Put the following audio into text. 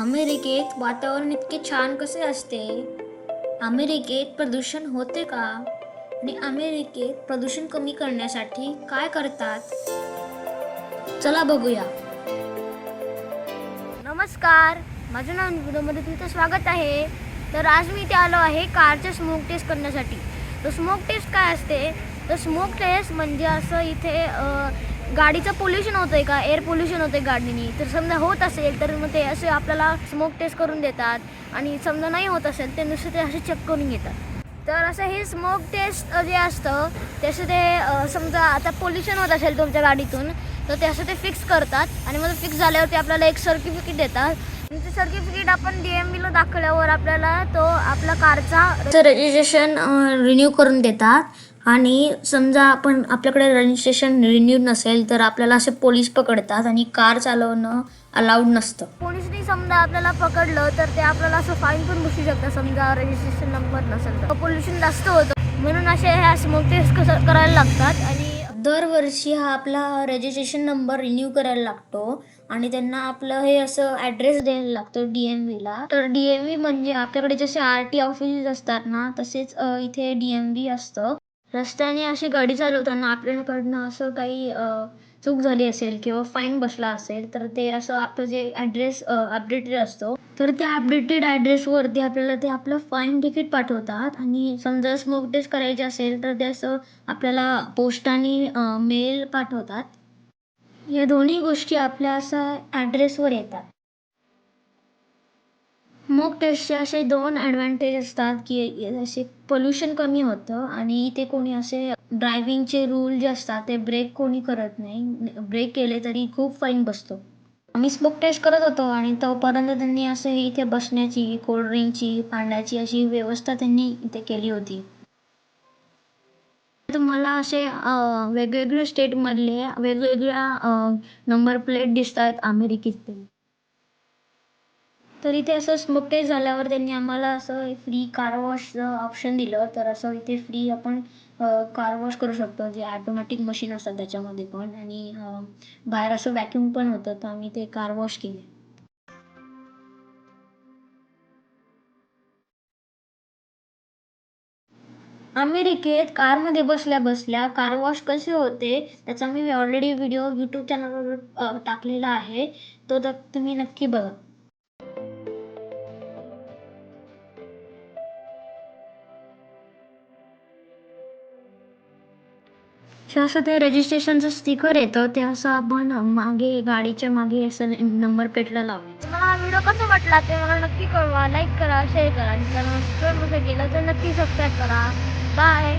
अमेरिकेत वातावरण इतके छान कसे असते? अमेरिकेत प्रदूषण होते का? आणि अमेरिकेत प्रदूषण कमी करण्यासाठी काय करतात? चला बघूया. नमस्कार. माझं नाव व्हिडिओमध्ये तुमचं स्वागत आहे. तर आज मी इथे आलो आहे कारचे स्मोक टेस्ट करण्यासाठी. तर स्मोक टेस्ट काय असते? तर स्मोक टेस्ट म्हणजे असं इथे गाडीचं पोल्युशन होतं आहे का? एअर पोल्युशन होतं आहे गाडीने. तर समजा होत असेल तर मग ते असे आपल्याला स्मोक टेस्ट करून देतात. आणि समजा नाही होत असेल ते नुसते ते असे चेक करून घेतात. तर असं हे स्मोक टेस्ट जे असतं त्याचं ते समजा आता पोल्युशन होत असेल तुमच्या गाडीतून तर ते असं ते फिक्स करतात. आणि मग फिक्स झाल्यावर ते आपल्याला एक सर्टिफिकेट देतात. आणि ते सर्टिफिकेट आपण डी एम बीला दाखवल्यावर आपल्याला तो आपला कारचा रजिस्ट्रेशन रिन्यू करून देतात. आणि समजा आपण आपल्याकडे रजिस्ट्रेशन रिन्यू नसेल तर आपल्याला असे पोलीस पकडतात आणि कार चालवणं अलाउड नसतं. पोलिसनी समजा आपल्याला पकडलं तर ते आपल्याला असं फाईन पण बसू शकतं समजा रजिस्ट्रेशन नंबर नसेल तर. पोल्युशन जास्त होतं. म्हणून असे ह्या स्मोक टेस्ट कसं करायला लागतात आणि दरवर्षी हा आपला रजिस्ट्रेशन नंबर रिन्यू करायला लागतो आणि त्यांना आपलं हे असं ॲड्रेस द्यायला लागतो डी एम व्हीला तर डी एम व्ही म्हणजे आपल्याकडे जसे आर टी ऑफिस असतात ना तसेच इथे डी एम व्ही असतं. रस्त्याने अशी गाडी चालवताना आपल्याकडनं असं काही चूक झाली असेल किंवा फाईन बसला असेल तर ते असं आपलं जे ॲड्रेस अपडेटेड असतो तर त्या अपडेटेड ॲड्रेसवरती आपल्याला ते आपलं फाईन तिकीट पाठवतात. आणि समजा स्मोक टेस्ट करायचे असेल तर ते असं आपल्याला पोस्टाने मेल पाठवतात. या दोन्ही गोष्टी आपल्या असं ॲड्रेसवर येतात. स्मोक टेस्टचे असे दोन ॲडव्हान्टेज असतात की असे पोल्युशन कमी होतं आणि इथे कोणी असे ड्रायव्हिंगचे रूल जे असतात ते ब्रेक कोणी करत नाही. ब्रेक केले तरी खूप फाईन बसतो. आम्ही स्मोक टेस्ट करत होतो आणि तोपर्यंत त्यांनी असे इथे बसण्याची कोल्ड्रिंकची पाण्याची अशी व्यवस्था त्यांनी इथे केली होती. तर असे वेगवेगळ्या स्टेटमधले वेगवेगळ्या नंबर प्लेट दिसतात अमेरिकेत तर इथे असं स्मोक टेस्ट झाल्यावर त्यांनी आम्हाला असं फ्री कार वॉशचं ऑप्शन दिलं. तर असं इथे फ्री आपण कार वॉश करू शकतो. जे ॲटोमॅटिक मशीन असतात त्याच्यामध्ये पण. आणि बाहेर असं व्हॅक्युम पण होतं तर आम्ही ते कार वॉश केले. अमेरिकेत कारमध्ये बसल्या बसल्या कार वॉश कसे होते त्याचा मी ऑलरेडी व्हिडिओ यूट्यूब चॅनलवर टाकलेला आहे. तो तर तुम्ही नक्की बघा. असं ते रजिस्ट्रेशनचं स्टिकर येतं ते असं आपण मागे गाडीच्या मागे असं नंबर प्लेटला लावायचं मला हा व्हिडिओ कसा वाटला ते मला नक्की कळवा. लाईक करा शेअर करा. आणि चॅनल गेलं तर नक्की सबस्क्राईब करा. बाय